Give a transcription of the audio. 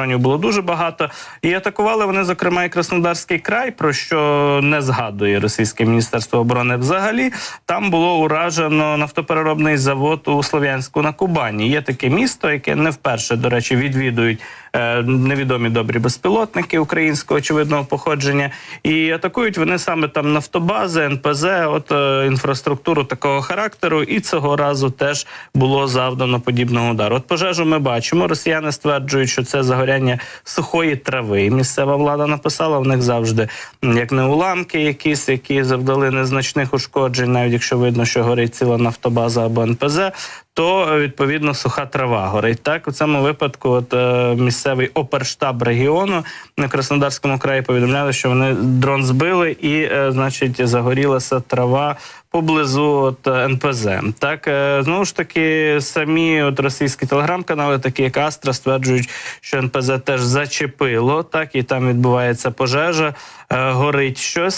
дронів було дуже багато. І атакували вони, зокрема, і Краснодарський край, про що не згадує російське міністерство оборони. Взагалі там було уражено нафтопереробний завод у Слов'янську на Кубані. Є таке місто, яке не вперше, до речі, відвідують е, невідомі добрі безпілотники українського очевидного походження. І атакують вони саме там нафтобази, НПЗ, от е, інфраструктуру такого характеру. І цього разу теж було завдано подібного удару. От пожежу ми бачимо. Росіяни стверджують, що це загоряння сухої трави. Місцева влада написала в них завжди як не уламки, якісь, які завдали незначних ушкоджень, навіть якщо видно, що горить ціла нафтобаза або НПЗ. То е, відповідно суха трава горить. Так у цьому випадку, от е, місцевий оперштаб регіону на Краснодарському краї повідомляли, що вони дрон збили, і е, значить загорілася трава поблизу от НПЗ. Так знову ж таки, самі от російські телеграм-канали, такі як Астра, стверджують, що НПЗ теж зачепило, так і там відбувається пожежа, горить щось.